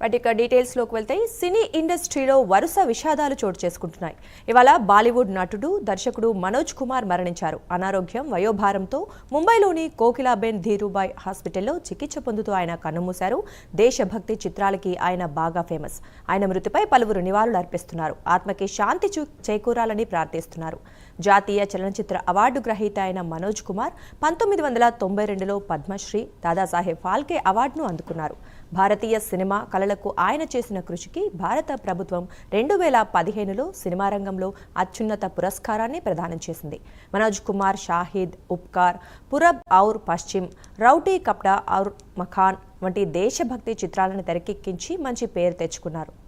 వాటి యొక్క డీటెయిల్స్లోకి వెళ్తే సినీ ఇండస్ట్రీలో వరుస విషాదాలు చోటు చేసుకుంటున్నాయి. ఇవాళ బాలీవుడ్ నటుడు దర్శకుడు మనోజ్ కుమార్ మరణించారు. అనారోగ్యం వయోభారంతో ముంబైలోని కోకిలాబెన్ ధీరుబాయ్ హాస్పిటల్లో చికిత్స పొందుతూ ఆయన కన్నుమూశారు. దేశభక్తి చిత్రాలకి ఆయన బాగా ఫేమస్ ఆయన మృతిపై పలువురు నివాళులు అర్పిస్తున్నారు. ఆత్మకి శాంతి చూ- చేకూరాలని ప్రార్థిస్తున్నారు. జాతీయ చలనచిత్ర అవార్డు గ్రహీత అయిన మనోజ్ కుమార్ పంతొమ్మిది వందల తొంభై రెండులో పద్మశ్రీ దాదాసాహెబ్ ఫాల్కే అవార్డును అందుకున్నారు. భారతీయ సినిమా కళలకు ఆయన చేసిన కృషికి భారత ప్రభుత్వం రెండు వేల పదిహేనులో సినిమా రంగంలో అత్యున్నత పురస్కారాన్ని ప్రదానం చేసింది. మనోజ్ కుమార్ షాహిద్ ఉప్కార్ పురబ్ ఔర్ పశ్చిమ్ రౌటీ కప్డా ఔర్ మఖాన్ వంటి దేశభక్తి చిత్రాలను తెరకెక్కించి మంచి పేరు తెచ్చుకున్నారు.